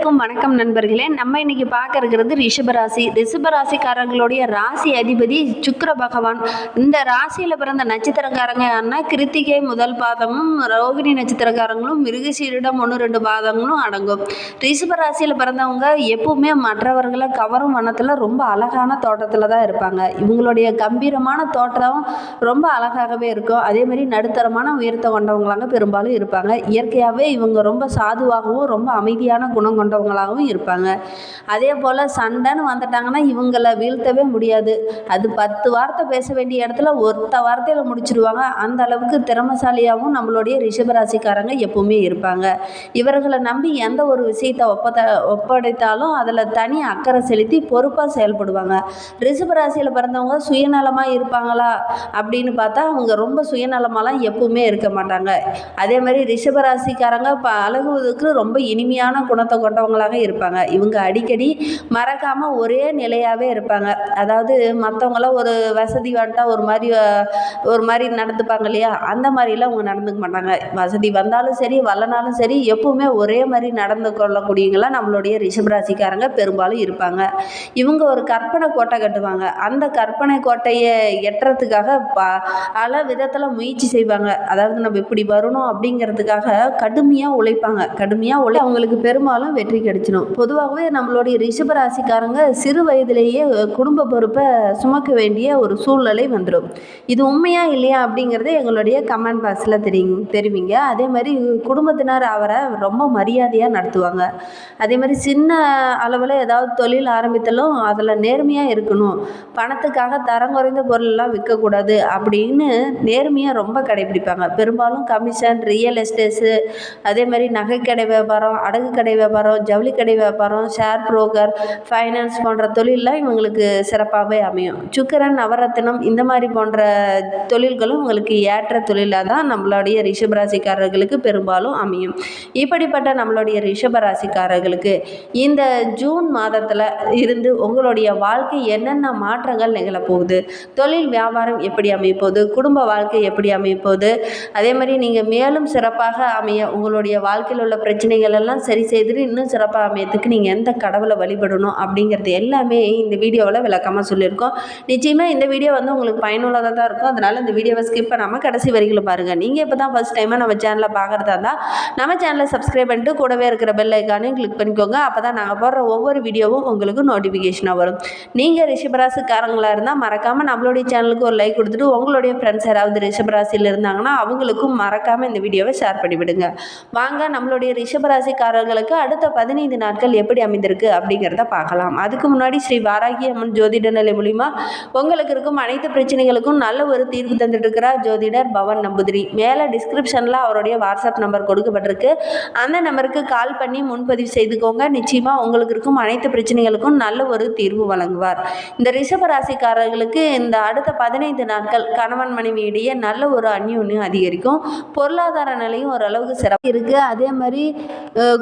அனைவருக்கும் வணக்கம் நண்பர்களே. நம்ம இன்னைக்கு பார்க்க இருக்கிறது ரிஷபராசி. ரிஷபராசிக்காரங்களுடைய ராசி அதிபதி சுக்கர பகவான். இந்த ராசியில் பிறந்த நட்சத்திரக்காரங்க யாருன்னா கிருத்திகை முதல் பாதமும் ரோகிணி நட்சத்திரக்காரங்களும் மிருகசீரிடம் ஒன்று ரெண்டு பாதங்களும் அடங்கும். ரிஷபராசியில் பிறந்தவங்க எப்பவுமே மற்றவர்களை கவரும் வனத்தில் ரொம்ப அழகான தோட்டத்தில் தான் இருப்பாங்க. இவங்களுடைய கம்பீரமான தோட்டம் ரொம்ப அழகாகவே இருக்கும். அதே மாதிரி நடுத்தரமான உயரத்தை கொண்டவங்களாங்க பெரும்பாலும் இருப்பாங்க. இயற்கையாகவே இவங்க ரொம்ப சாதுவாகவும் ரொம்ப அமைதியான குணம் கொண்டவங்களாகவும் இருப்பாங்க. அதே போல் சண்டைன்னு வந்துட்டாங்கன்னா இவங்களை வீழ்த்தவே முடியாது. அது பத்து வார்த்தை பேச வேண்டிய இடத்துல ஒருத்த வார்த்தையில் முடிச்சிடுவாங்க அந்த அளவுக்கு திறமசாலியாகவும் நம்மளுடைய ரிஷபராசிக்காரங்க எப்பவுமே இருப்பாங்க. இவர்களை நம்பி எந்த ஒரு விஷயத்தை ஒப்பத ஒப்படைத்தாலும் அதில் தனி அக்கறை செலுத்தி பொறுப்பாக செயல்படுவாங்க. ரிஷபராசியில் பிறந்தவங்க சுயநலமாக இருப்பாங்களா அப்படின்னு பார்த்தா அவங்க ரொம்ப சுயநலமாலாம் எப்பவுமே இருக்க மாட்டாங்க. அதே மாதிரி ரிஷபராசிக்காரங்க பழகுவதற்கு ரொம்ப இனிமையான குணத்தை கொண்டவங்களாக இருப்பாங்க. இவங்க அடிக்கடி மறக்காமல் ஒரே நிலையாகவே இருப்பாங்க. அதாவது மற்றவங்களாம் ஒரு வசதி வந்துட்டா ஒரு மாதிரி ஒரு மாதிரி நடந்துப்பாங்க இல்லையா? அந்த மாதிரிலாம் அவங்க நடந்துக்க மாட்டாங்க. வசதி வந்தாலும் சரி வரலனாலும் சரி எப்பவுமே ஒரே மாதிரி நடந்து கொள்ளக்கூடியவங்களாம் நம்மளுடைய ரிஷபராசிக்காரங்க பெரும்பாலும் இருப்பாங்க. இவங்க ஒரு கற்பனை கோட்டை கட்டுவாங்க. அந்த கற்பனை கோட்டையை எட்டுறதுக்காக ப பல விதத்தில் முயற்சி செய்வாங்க. அதாவது நம்ம இப்படி வரணும் அப்படிங்கிறதுக்காக கடுமையாக உழைப்பாங்க. கடுமையாக உழை அவங்களுக்கு பெரும்பாலும் வெற்றி வெற்றி கிடைச்சிடும் பொதுவாகவே நம்மளுடைய ரிஷபராசிக்காரங்க சிறு வயதிலேயே குடும்ப பொறுப்பை சுமக்க வேண்டிய ஒரு சூழ்நிலை வந்துடும் இது உண்மையா இல்லையா அப்படிங்கிறத எங்களுடைய கமெண்ட் பாக்ஸில் தெரி தெரிவிங்க. அதே மாதிரி குடும்பத்தினர் அவரை ரொம்ப மரியாதையாக நடத்துவாங்க. அதே மாதிரி சின்ன அளவில் ஏதாவது தொழில் ஆரம்பித்தாலும் அதில் நேர்மையாக இருக்கணும். பணத்துக்காக தரம் குறைந்த பொருளெல்லாம் விற்கக்கூடாது அப்படின்னு நேர்மையாக ரொம்ப கடைபிடிப்பாங்க. பெரும்பாலும் கமிஷன் ரியல் எஸ்டேட்ஸு அதே மாதிரி நகைக்கடை வியாபாரம் அடகு கடை வியாபாரம் ஜவுளி கடை வியாபாரம் ஷேர் புரோக்கர் ஃபைனான்ஸ் போன்ற தொழிலெலாம் இவங்களுக்கு சிறப்பாகவே அமையும். சுக்கரன் நவரத்தினம் இந்த மாதிரி போன்ற தொழில்களும் உங்களுக்கு ஏற்ற தொழிலாக தான் நம்மளுடைய ரிஷபராசிக்காரர்களுக்கு பெரும்பாலும் அமையும். இப்படிப்பட்ட நம்மளுடைய ரிஷபராசிக்காரர்களுக்கு இந்த ஜூன் மாதத்தில் இருந்து உங்களுடைய வாழ்க்கை என்னென்ன மாற்றங்கள் நிகழப்போகுது? தொழில் வியாபாரம் எப்படி அமையப்போகுது? குடும்ப வாழ்க்கை எப்படி அமையப்போகுது? அதே மாதிரி நீங்கள் மேலும் சிறப்பாக அமைய உங்களுடைய வாழ்க்கையில் உள்ள பிரச்சனைகள் எல்லாம் சரி செய்துட்டு இன்னும் சிறப்பாக அமையத்துக்கு நீங்கள் எந்த கடவுளை வழிபடணும் அப்படிங்கிறது எல்லாமே இந்த வீடியோவில் விளக்கமாக சொல்லியிருக்கோம். நிச்சயமாக இந்த வீடியோ வந்து உங்களுக்கு பயனுள்ளதாக தான் இருக்கும். அதனால் இந்த வீடியோவை ஸ்கிப் பண்ணாமல் கடைசி வரைக்கும் பாருங்கள் நீங்கள் இப்போ தான் ஃபஸ்ட் டைமாக நம்ம சேனலை பார்க்குறதா இருந்தால் நம்ம சேனலை சப்ஸ்கிரைப் பண்ணிட்டு கூடவே இருக்கிற பெல் ஐக்கானையும் கிளிக் பண்ணிக்கோங்க. அப்போ தான் நாங்கள் போடுற ஒவ்வொரு வீடியோவும் உங்களுக்கு நோட்டிஃபிகேஷனாக வரும். நீங்கள் ரிஷபராசிக்காரங்களாக இருந்தால் மறக்காமல் நம்மளுடைய சேனலுக்கு ஒரு லைக் கொடுத்துட்டு உங்களுடைய ஃப்ரெண்ட்ஸ் யாராவது ரிஷபராசியில் இருந்தாங்கன்னா அவங்களுக்கும் மறக்காமல் இந்த வீடியோவை ஷேர் பண்ணிவிடுங்க. வாங்க நம்மளுடைய ரிஷபராசிக்காரர்களுக்கு அடுத்த பதினைந்து நாட்கள் எப்படி அமைந்திருக்கு அப்படிங்கிறத பார்க்கலாம். அதுக்கு முன்னாடி ஸ்ரீ வாராகி அம்மன் ஜோதிட நிலை மூலிமா உங்களுக்கு இருக்கும் அனைத்து பிரச்சனைகளுக்கும் நல்ல ஒரு தீர்வு தந்துட்டுருக்கிறார் ஜோதிடர் பவன் நம்பூதிரி. மேலே டிஸ்கிரிப்ஷனில் அவருடைய வாட்ஸ்அப் நம்பர் கொடுக்கப்பட்டிருக்கு. அந்த நம்பருக்கு கால் பண்ணி முன்பதிவு செய்துக்கோங்க. நிச்சயமாக உங்களுக்கு இருக்கும் அனைத்து பிரச்சனைகளுக்கும் நல்ல ஒரு தீர்வு வழங்குவார். இந்த ரிஷப ராசிக்காரர்களுக்கு இந்த அடுத்த பதினைந்து நாட்கள் கணவன் மனைவி இடையே நல்ல ஒரு அந்யோன்யம் அதிகரிக்கும். பொருளாதார நிலையும் ஓரளவுக்கு சிறப்பு இருக்குது அதே மாதிரி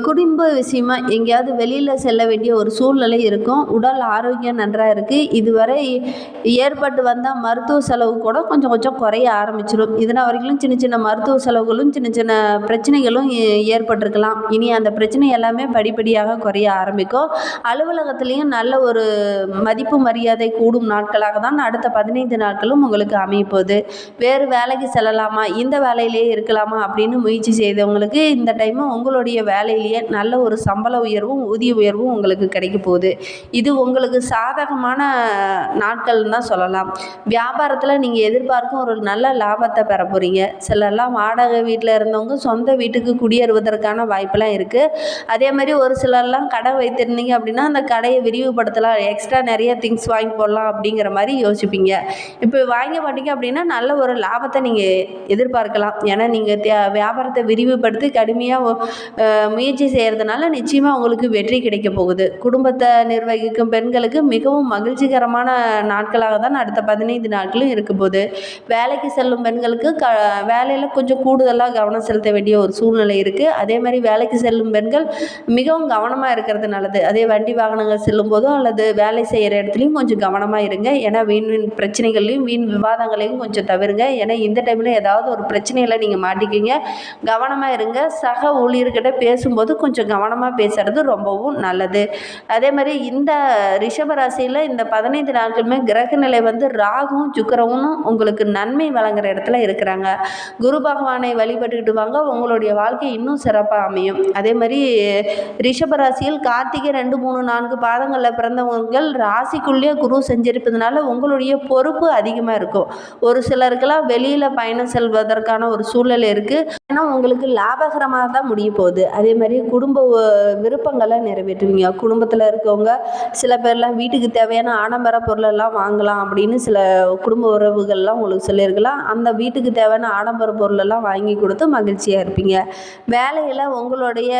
குடும்ப விஷயம் எங்கேயாவது வெளியில் செல்ல வேண்டிய ஒரு சூழ்நிலை இருக்கும். உடல் ஆரோக்கியம் நன்றாக இருக்குது இதுவரை ஏற்பட்டு வந்த மருத்துவ செலவு கூட கொஞ்சம் கொஞ்சம் குறைய ஆரம்பிச்சிடும் இதனால் வரைக்கும் சின்ன சின்ன மருத்துவ செலவுகளும் சின்ன சின்ன பிரச்சனைகளும் ஏ- ஏற்பட்டிருக்கலாம். இனி அந்த பிரச்சனை எல்லாமே படிப்படியாக குறைய ஆரம்பிக்கும். அலுவலகத்துலேயும் நல்ல ஒரு மதிப்பு மரியாதை கூடும் நாட்களாக தான் அடுத்த பதினைந்து நாட்களும் உங்களுக்கு அமையப்போகுது. வேறு வேலைக்கு செல்லலாமா? இந்த வேலையிலேயே இருக்கலாமா? அப்படின்னு முயற்சி செய்தவங்களுக்கு இந்த டைமு உங்களுடைய வேலையிலேயே நல்ல ஒரு சம்பள உயர்வும் ஊதிய உயர்வும் உங்களுக்கு கிடைக்க போகுது. இது உங்களுக்கு சாதகமான நாட்கள்னு தான் சொல்லலாம். வியாபாரத்தில் நீங்கள் எதிர்பார்க்கும் ஒரு நல்ல லாபத்தை பெற போகிறீங்க சிலர்லாம் வாடகை வீட்டில் இருந்தவங்க சொந்த வீட்டுக்கு குடியேறுவதற்கான வாய்ப்பெல்லாம் இருக்குது அதே மாதிரி ஒரு சிலர்லாம் கடை வைத்திருந்தீங்க அப்படின்னா அந்த கடையை விரிவுபடுத்தலாம். எக்ஸ்ட்ரா நிறைய திங்ஸ் வாங்கி போடலாம் அப்படிங்கிற மாதிரி யோசிப்பீங்க. இப்போ வாங்க மாட்டீங்க அப்படின்னா நல்ல ஒரு லாபத்தை நீங்கள் எதிர்பார்க்கலாம். ஏன்னா நீங்கள் வியாபாரத்தை விரிவுபடுத்தி கடுமையாக முயற்சி செய்கிறதுனால நிச்சயமாக உங்களுக்கு வெற்றி கிடைக்க போகுது. குடும்பத்தை நிர்வகிக்கும் பெண்களுக்கு மிகவும் மகிழ்ச்சிகரமான நாட்களாக தான் அடுத்த பதினைந்து நாட்களும் இருக்க போகுது. வேலைக்கு செல்லும் பெண்களுக்கு க வேலையில் கொஞ்சம் கூடுதலாக கவனம் செலுத்த வேண்டிய ஒரு சூழ்நிலை இருக்குது அதே மாதிரி வேலைக்கு செல்லும் பெண்கள் மிகவும் கவனமாக இருக்கிறது நல்லது. அதே வண்டி வாகனங்கள் செல்லும் போதும் அல்லது வேலை செய்கிற இடத்துலையும் கொஞ்சம் கவனமாக இருங்க. ஏன்னா வீண் வீண் பிரச்சனைகள்லையும் வீண் விவாதங்களையும் கொஞ்சம் தவிருங்க. ஏன்னா இந்த டைமில் ஏதாவது ஒரு பிரச்சனையில் நீங்கள் மாட்டிக்கிங்க. கவனமாக இருங்க. சக ஊழியர்கிட்ட பேசும்போது கொஞ்சம் கவனமாக கவனமாக பேசுகிறது ரொம்பவும் நல்லது. அதே மாதிரி இந்த ரிஷபராசியில் இந்த பதினைந்து நாட்களுமே கிரகநிலை வந்து ராகுவும் சுக்கரவும் உங்களுக்கு நன்மை வழங்குற இடத்துல இருக்கிறாங்க. குரு பகவானை வழிபட்டுக்கிட்டு வாங்க உங்களுடைய வாழ்க்கை இன்னும் சிறப்பாக அமையும். அதே மாதிரி ரிஷபராசியில் கார்த்திகை ரெண்டு மூணு நான்கு பாதங்களில் பிறந்தவங்கள் ராசிக்குள்ளேயே குரு செஞ்சிருப்பதுனால உங்களுடைய பொறுப்பு அதிகமாக இருக்கும். ஒரு சிலருக்கெல்லாம் வெளியில் பயணம் செல்வதற்கான ஒரு சூழ்நிலை இருக்குது ஏன்னா உங்களுக்கு லாபகரமாக தான் முடிய போகுது. அதே மாதிரி குடும்ப விருப்பங்களை நிறைவேற்றுவீங்க. குடும்பத்தில் இருக்கவங்க சில பேர்லாம் வீட்டுக்கு தேவையான ஆடம்பர பொருளெல்லாம் வாங்கலாம் அப்படின்னு சில குடும்ப உறவுகள்லாம் உங்களுக்கு சொல்லியிருக்கலாம். அந்த வீட்டுக்கு தேவையான ஆடம்பர பொருளெல்லாம் வாங்கி கொடுத்து மகிழ்ச்சியாக இருப்பீங்க. வேலையில் உங்களுடைய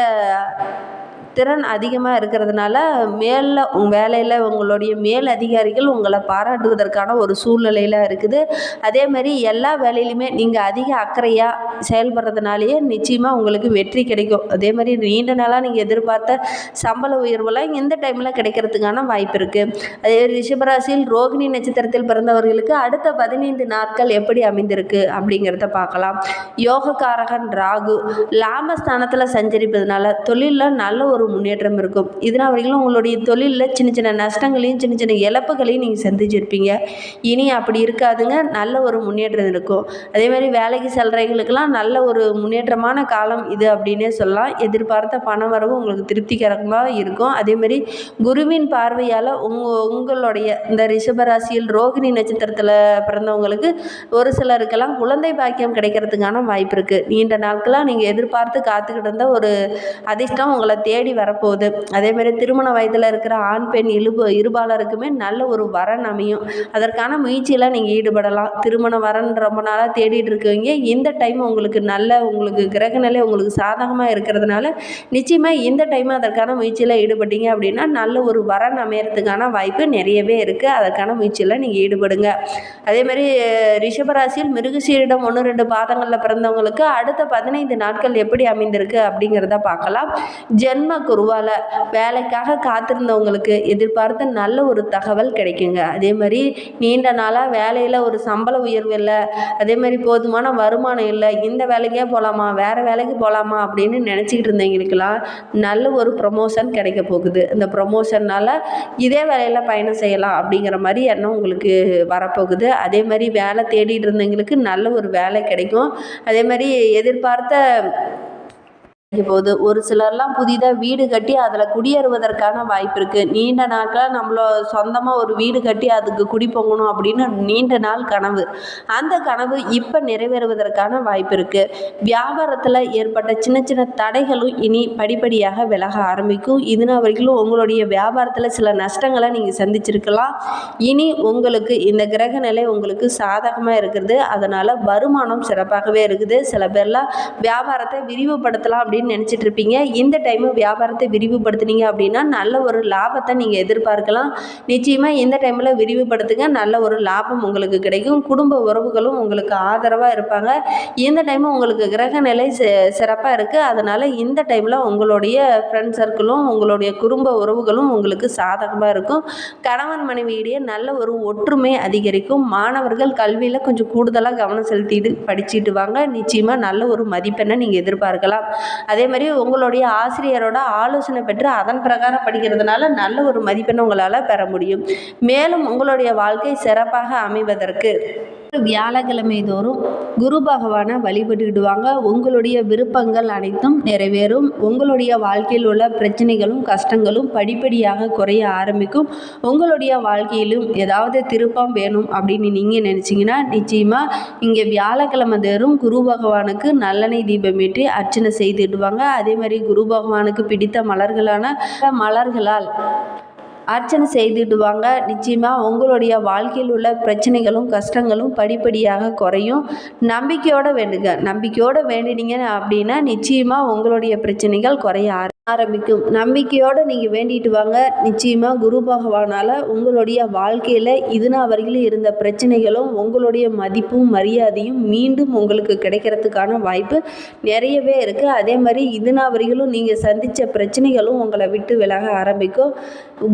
திறன் அதிகமாக இருக்கிறதுனால மேலில் உங்கள் வேலையில் உங்களுடைய மேல் அதிகாரிகள் உங்களை பாராட்டுவதற்கான ஒரு சூழ்நிலையில் இருக்குது. அதே மாதிரி எல்லா வேலையிலுமே நீங்கள் அதிக அக்கறையாக செயல்படுறதுனாலேயே நிச்சயமாக உங்களுக்கு வெற்றி கிடைக்கும். அதே மாதிரி நீண்ட நாளாக நீங்கள் எதிர்பார்த்த சம்பள உயர்வுலாம் இந்த டைமில் கிடைக்கிறதுக்கான வாய்ப்பு இருக்குது அதே ரிஷபராசியில் ரோகிணி நட்சத்திரத்தில் பிறந்தவர்களுக்கு அடுத்த பதினைந்து நாட்கள் எப்படி அமைந்திருக்கு அப்படிங்கிறத பார்க்கலாம். யோகக்காரகன் ராகு லாபஸ்தானத்தில் சஞ்சரிப்பதனால தொழிலில் நல்ல ஒரு முன்னேற்றம் இருக்கும். இதனால் வரைக்கும் உங்களுடைய தொழிலில் சின்ன சின்ன நஷ்டங்களையும் சின்ன சின்ன இழப்புகளையும் நீங்கள் சந்திச்சிருப்பீங்க. இனி அப்படி இருக்காதுங்க. நல்ல ஒரு முன்னேற்றம் இருக்கும். அதே மாதிரி வேலைக்கு செல்றவங்களுக்கெல்லாம் நல்ல ஒரு முன்னேற்றமான காலம் இது அப்படின்னே சொல்லலாம். எதிர்பார்த்த பண வரவு உங்களுக்கு திருப்திகரமாக இருக்கும். அதேமாதிரி குருவின் பார்வையால் உங்கள் உங்களுடைய இந்த ரிஷபராசியில் ரோகிணி நட்சத்திரத்தில் பிறந்தவங்களுக்கு ஒரு சிலருக்கெல்லாம் குழந்தை பாக்கியம் கிடைக்கிறதுக்கான வாய்ப்பு இருக்குது நீண்ட நாட்களாக நீங்கள் எதிர்பார்த்து காத்துக்கிட்டு இருந்த ஒரு அதிர்ஷ்டம் உங்களை தேடி வரப்போகுது. அதே மாதிரி திருமண வயதில் இருக்கிற ஆண் பெண் இழுபு இருபாலருக்குமே நல்ல ஒரு வரன் அமையும். அதற்கான முயற்சியில் நீங்கள் ஈடுபடலாம். திருமண வரன் ரொம்ப நாளாக தேடிட்டு இருக்கவங்க இந்த டைம் உங்களுக்கு நல்ல உங்களுக்கு கிரகநிலை உங்களுக்கு சாதகமாக இருக்கிறதுனால நிச்சயமாக இந்த டைம் அதற்கான முயற்சியில் ஈடுபட்டீங்க அப்படின்னா நல்ல ஒரு வரன் அமையறதுக்கான வாய்ப்பு நிறையவே இருக்குது அதற்கான முயற்சியில் நீங்கள் ஈடுபடுங்க. அதே மாதிரி ரிஷபராசியில் மிருகசீரிடம் ஒன்று ரெண்டு பாதங்களில் பிறந்தவங்களுக்கு அடுத்த பதினைந்து நாட்கள் எப்படி அமைந்திருக்கு அப்படிங்கிறத பார்க்கலாம். ஜென்ம குருவால வேலைக்காக காத்திருந்தவங்களுக்கு எதிர்பார்த்த நல்ல ஒரு தகவல் கிடைக்குங்க. அதே மாதிரி நீண்ட நாளாக வேலையில் ஒரு சம்பள உயர்வு இல்லை அதே மாதிரி போதுமான வருமானம் இல்லை இந்த வேலைக்கே போகலாமா வேறு வேலைக்கு போகலாமா அப்படின்னு நினச்சிக்கிட்டு இருந்தவங்களுக்கெல்லாம் நல்ல ஒரு ப்ரொமோஷன் கிடைக்க போகுது. இந்த ப்ரொமோஷன்னால் இதே வேலையில் பயணம் செய்யலாம் அப்படிங்கிற மாதிரி எண்ணம் உங்களுக்கு வரப்போகுது. அதே மாதிரி வேலை தேடிட்டு இருந்தவங்களுக்கு நல்ல ஒரு வேலை கிடைக்கும். அதே மாதிரி எதிர்பார்த்த போகுது ஒரு சிலர்லாம் புதிதாக வீடு கட்டி அதில் குடியேறுவதற்கான வாய்ப்பு இருக்குது நீண்ட நாட்களாக நம்மள சொந்தமாக ஒரு வீடு கட்டி அதுக்கு குடி போகணும் அப்படின்னு நீண்ட நாள் கனவு. அந்த கனவு இப்போ நிறைவேறுவதற்கான வாய்ப்பு இருக்குது வியாபாரத்தில் ஏற்பட்ட சின்ன சின்ன தடைகளும் இனி படிப்படியாக விலக ஆரம்பிக்கும். இதுனா வரைக்கும் உங்களுடைய வியாபாரத்தில் சில நஷ்டங்களை நீங்கள் சந்திச்சிருக்கலாம். இனி உங்களுக்கு இந்த கிரக நிலை உங்களுக்கு சாதகமாக இருக்கிறது. அதனால் வருமானம் சிறப்பாகவே இருக்குது. சில பேர்லாம் வியாபாரத்தை விரிவுபடுத்தலாம் அப்படின்னு நினச்சிட்டு இருப்பீங்க இந்த டைமு வியாபாரத்தை விரிவுபடுத்துனீங்க அப்படின்னா நல்ல ஒரு லாபத்தை நீங்கள் எதிர்பார்க்கலாம். நிச்சயமாக இந்த டைமில் விரிவுபடுத்துங்க. நல்ல ஒரு லாபம் உங்களுக்கு கிடைக்கும். குடும்ப உறவுகளும் உங்களுக்கு ஆதரவாக இருப்பாங்க. இந்த டைமு உங்களுக்கு கிரக நிலை சிறப்பாக இருக்குது அதனால் இந்த டைமில் உங்களுடைய ஃப்ரெண்ட் சர்க்கிளும் உங்களுடைய குடும்ப உறவுகளும் உங்களுக்கு சாதகமாக இருக்கும். கணவன் மனைவியிடையே நல்ல ஒரு ஒற்றுமை அதிகரிக்கும். மாணவர்கள் கல்வியில் கொஞ்சம் கூடுதலாக கவனம் செலுத்திட்டு படிச்சுட்டு வாங்க. நிச்சயமாக நல்ல ஒரு மதிப்பெண்ணை நீங்கள் எதிர்பார்க்கலாம். அதே மாதிரி உங்களுடைய ஆசிரியரோட ஆலோசனை பெற்று அதன் பிரகாரம் படிக்கிறதுனால நல்ல ஒரு மதிப்பெண் உங்களால் பெற முடியும். மேலும் உங்களுடைய வாழ்க்கை சிறப்பாக அமைவதற்கு வியாழக்கிழமை தோறும் குரு பகவானை வழிபட்டுக்கிடுவாங்க. உங்களுடைய விருப்பங்கள் அனைத்தும் நிறைவேறும். உங்களுடைய வாழ்க்கையில் உள்ள பிரச்சனைகளும் கஷ்டங்களும் படிப்படியாக குறைய ஆரம்பிக்கும். உங்களுடைய வாழ்க்கையிலும் ஏதாவது திருப்பம் வேணும் அப்படின்னு நீங்கள் நினச்சிங்கன்னா நிச்சயமாக இங்கே வியாழக்கிழமை தோறும் குரு பகவானுக்கு நல்லெண்ணெய் தீபம் ஏற்றி அர்ச்சனை செய்துடுவாங்க அதே மாதிரி குரு பகவானுக்கு பிடித்த மலர்களான மலர்களால் அர்ச்சனை செய்துடுவாங்க. நிச்சயமாக உங்களுடைய வாழ்க்கையில் உள்ள பிரச்சனைகளும் கஷ்டங்களும் படிப்படியாக குறையும். நம்பிக்கையோடு வேண்டுங்க. நம்பிக்கையோடு வேண்டினீங்க அப்படின்னா நிச்சயமாக உங்களுடைய பிரச்சனைகள் குறைய ஆரம்பிக்கும். நம்பிக்கையோடு நீங்கள் வேண்டிட்டு வாங்க. நிச்சயமாக குரு பகவானால் உங்களுடைய வாழ்க்கையில் இதுனா வரையிலும் இருந்த பிரச்சனைகளும் உங்களுடைய மதிப்பும் மரியாதையும் மீண்டும் உங்களுக்கு கிடைக்கிறதுக்கான வாய்ப்பு நிறையவே இருக்குது அதே மாதிரி இதுனா வரையிலும் நீங்கள் சந்தித்த பிரச்சனைகளும் உங்களை விட்டு விலக ஆரம்பிக்கும்.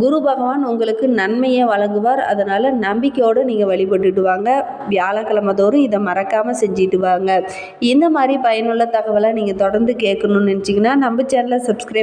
குரு பகவான் உங்களுக்கு நன்மையை வழங்குவார். அதனால் நம்பிக்கையோடு நீங்கள் வழிபட்டுட்டு வாங்க. வியாழக்கிழமை தோறும் இதை மறக்காமல் செஞ்சுட்டு வாங்க. இந்த மாதிரி பயனுள்ள தகவலை நீங்கள் தொடர்ந்து கேட்கணும்னு நினச்சிங்கன்னா நம்ம சேனலை சப்ஸ்கிரைப்